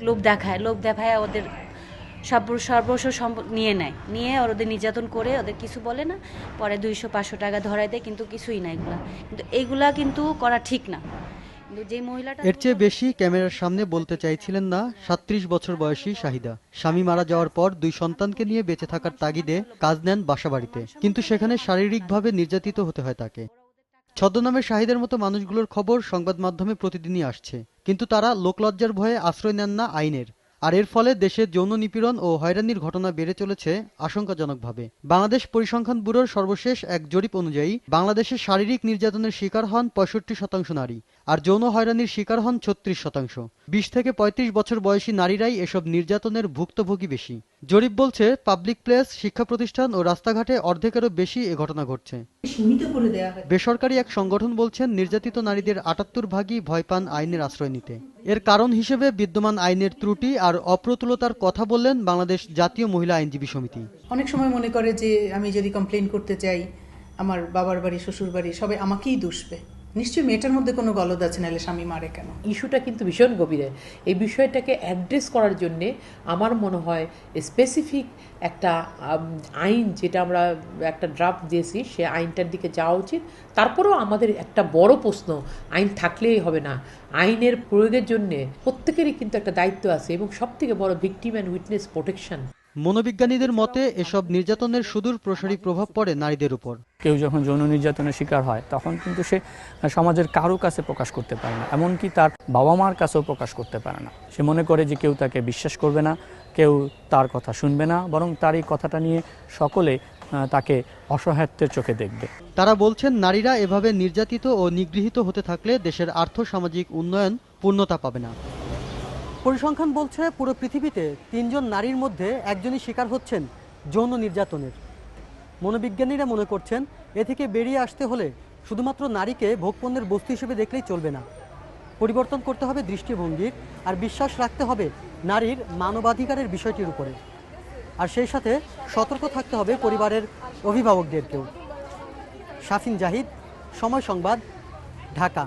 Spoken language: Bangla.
লোভ দেখায় লোভ দেখায় ওদের সব সর্বস্ব সম্পদ নিয়ে নেয়। নিয়ে আর ওদের নির্যাতন করে ওদের কিছু বলে না, পরে দুইশো, পাঁচশো টাকা ধরায় দেয়, কিন্তু কিছুই না এগুলা। কিন্তু এইগুলা কিন্তু করা ঠিক না। এর চেয়ে বেশি ক্যামেরার সামনে বলতে চাইছিলেন না সাত্রিশ বছর বয়সী শাহিদা। স্বামী মারা যাওয়ার পর দুই সন্তানকে নিয়ে বেঁচে থাকার তাগিদে কাজ নেন বাসাবাড়িতে। কিন্তু সেখানে শারীরিকভাবে নির্যাতিত হতে হয় তাকে। ছদ্মনামে শাহিদের মতো মানুষগুলোর খবর সংবাদ মাধ্যমে প্রতিদিনই আসছে। কিন্তু তারা লোকলজ্জার ভয়ে আশ্রয় নেন না আইনের। আর এর ফলে দেশে যৌন নিপীড়ন ও হয়রানির ঘটনা বেড়ে চলেছে আশঙ্কাজনকভাবে। বাংলাদেশ পরিসংখ্যান ব্যুরোর সর্বশেষ এক জরিপ অনুযায়ী বাংলাদেশে শারীরিক নির্যাতনের শিকার হন পঁয়ষট্টি শতাংশ নারী আর যৌন হয়রানির শিকার হন ছত্রিশ শতাংশ। বিশ থেকে পঁয়ত্রিশ বছর বয়সী নারীরাই এসব নির্যাতনের ভুক্তভোগী বেশি। জরিপ বলছে পাবলিক প্লেস শিক্ষা প্রতিষ্ঠান ও রাস্তাঘাটে অর্ধেকেরও বেশি এ ঘটনা ঘটছে। বেসরকারি এক সংগঠন বলছেন নির্যাতিত নারীদের আটাত্তর ভাগই ভয় পান আইনের আশ্রয় নিতে। এর কারণ হিসেবে বিদ্যমান আইনের ত্রুটি আর অপ্রতুলতার কথা বললেন বাংলাদেশ জাতীয় মহিলা আইনজীবী সমিতি। অনেক সময় মনে করে যে আমি যদি কমপ্লেন করতে চাই, আমার বাবার বাড়ি শ্বশুর বাড়ি সবাই আমাকেই দুষবে। নিশ্চয়ই মেয়েটার মধ্যে কোনো গলদ আছে, নাহলে স্বামী মারে কেন? ইস্যুটা কিন্তু ভীষণ গভীরে। এই বিষয়টাকে অ্যাড্রেস করার জন্যে আমার মনে হয় স্পেসিফিক একটা আইন যেটা আমরা একটা ড্রাফট দিয়েছি, সে আইনটার দিকে যাওয়া উচিত। তারপরেও আমাদের একটা বড় প্রশ্ন, আইন থাকলেই হবে না। আইনের প্রয়োগের জন্যে প্রত্যেকেরই কিন্তু একটা দায়িত্ব আছে এবং সবথেকে বড় ভিকটিম অ্যান্ড উইটনেস প্রোটেকশন মনোবিজ্ঞানীদের মতে এসব নির্যাতনের সুদূর প্রসারী প্রভাব পড়ে নারীদের উপর। কেউ যখন যৌন নির্যাতনের শিকার হয় তখন কিন্তু সে সমাজের কারও কাছে প্রকাশ করতে পারে না এমনকি তার বাবা মার কাছেও প্রকাশ করতে পারে না। সে মনে করে যে কেউ তাকে বিশ্বাস করবে না কেউ তার কথা শুনবে না বরং তার এই কথাটা নিয়ে সকলে তাকে অসহায়ত্বের চোখে দেখবে। তারা বলছেন নারীরা এভাবে নির্যাতিত ও নিগৃহীত হতে থাকলে দেশের আর্থ সামাজিক উন্নয়ন পূর্ণতা পাবে না। পরিসংখ্যান বলছে পুরো পৃথিবীতে তিনজন নারীর মধ্যে একজনই শিকার হচ্ছেন যৌন নির্যাতনের। মনোবিজ্ঞানীরা মনে করছেন, এ থেকে বেরিয়ে আসতে হলে শুধুমাত্র নারীকে ভোগপণ্যের বস্তু হিসেবে দেখলেই চলবে না। পরিবর্তন করতে হবে দৃষ্টিভঙ্গির আর বিশ্বাস রাখতে হবে নারীর মানবাধিকারের বিষয়টির উপরে। আর সেই সাথে সতর্ক থাকতে হবে পরিবারের অভিভাবকদেরকেও। শাফিন জাহিদ, সময় সংবাদ, ঢাকা।